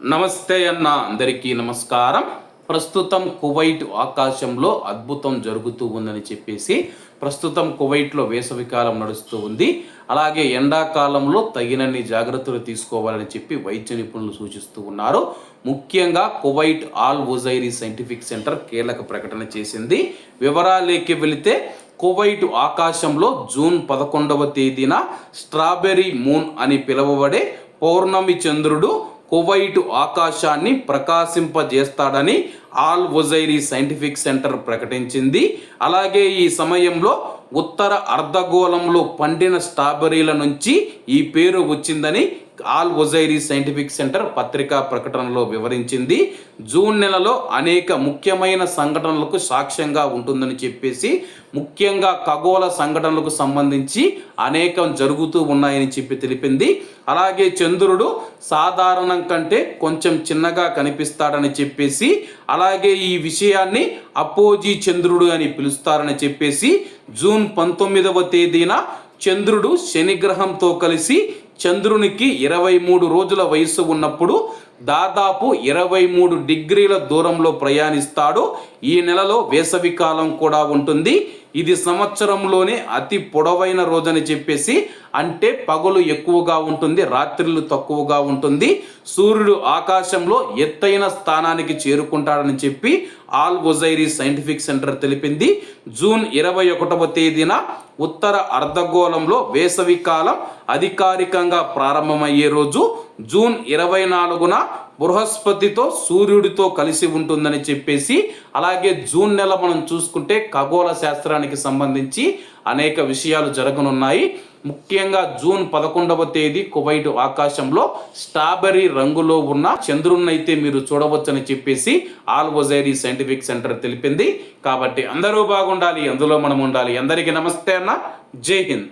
నమస్తే అన్న అందరికీ నమస్కారం. ప్రస్తుతం కువైట్ ఆకాశంలో అద్భుతం జరుగుతూ ఉందని చెప్పేసి ప్రస్తుతం కువైట్లో వేసవికాలం నడుస్తూ ఉంది. అలాగే ఎండాకాలంలో తగినన్ని జాగ్రత్తలు తీసుకోవాలని చెప్పి వైద్య నిపుణులు సూచిస్తూ ఉన్నారు. ముఖ్యంగా Kuwait Al Ojairi scientific centre కీలక ప్రకటన చేసింది. వివరాలేకి వెళితే కువైట్ ఆకాశంలో జూన్ పదకొండవ తేదీన స్ట్రాబెర్రీ మూన్ అని పిలువబడే పౌర్ణమి చంద్రుడు కువైటు ఆకాశాన్ని ప్రకాశింపజేస్తాడని ఆల్ ఒజైరీ సైంటిఫిక్ సెంటర్ ప్రకటించింది. అలాగే ఈ సమయంలో ఉత్తర అర్ధగోళంలో పండిన స్ట్రాబెర్రీల నుంచి ఈ పేరు వచ్చిందని ఆల్ ఒజైరీ సైంటిఫిక్ సెంటర్ పత్రికా ప్రకటనలో వివరించింది. జూన్ నెలలో అనేక ముఖ్యమైన సంఘటనలకు సాక్ష్యంగా ఉంటుందని చెప్పేసి ముఖ్యంగా ఖగోళ సంఘటనలకు సంబంధించి అనేకం జరుగుతూ ఉన్నాయని చెప్పి తెలిపింది. అలాగే చంద్రుడు సాధారణం కంటే కొంచెం చిన్నగా కనిపిస్తాడని చెప్పేసి అలాగే ఈ విషయాన్ని అపోజీ చంద్రుడు అని పిలుస్తారని చెప్పేసి జూన్ పంతొమ్మిదవ తేదీన చంద్రుడు శనిగ్రహంతో కలిసి చంద్రునికి ఇరవై మూడు రోజుల వయస్సు ఉన్నప్పుడు దాదాపు ఇరవై మూడు డిగ్రీల దూరంలో ప్రయాణిస్తాడు. ఈ నెలలో వేసవి కాలం కూడా ఉంటుంది. ఇది సంవత్సరంలోనే అతి పొడవైన రోజని చెప్పేసి అంటే పగలు ఎక్కువగా ఉంటుంది రాత్రులు తక్కువగా ఉంటుంది. సూర్యుడు ఆకాశంలో ఎత్తైన స్థానానికి చేరుకుంటాడని చెప్పి ఆల్ ఒజైరీ సైంటిఫిక్ సెంటర్ తెలిపింది. జూన్ ఇరవై ఒకటవ తేదీన ఉత్తర అర్ధగోళంలో వేసవి కాలం అధికారికంగా ప్రారంభమయ్యే రోజు జూన్ ఇరవై నాలుగున బృహస్పతితో సూర్యుడితో కలిసి ఉంటుందని చెప్పేసి అలాగే జూన్ నెల మనం చూసుకుంటే ఖగోళ శాస్త్రానికి సంబంధించి అనేక విషయాలు జరగనున్నాయి. ముఖ్యంగా జూన్ పదకొండవ తేదీ కువైట్ ఆకాశంలో స్ట్రాబెర్రీ రంగులో ఉన్న చంద్రున్నైతే మీరు చూడవచ్చని చెప్పేసి ఆల్ వజైరీ సైంటిఫిక్ సెంటర్ తెలిపింది. కాబట్టి అందరూ బాగుండాలి అందులో మనం ఉండాలి. అందరికీ నమస్తే అన్న. జై హింద్.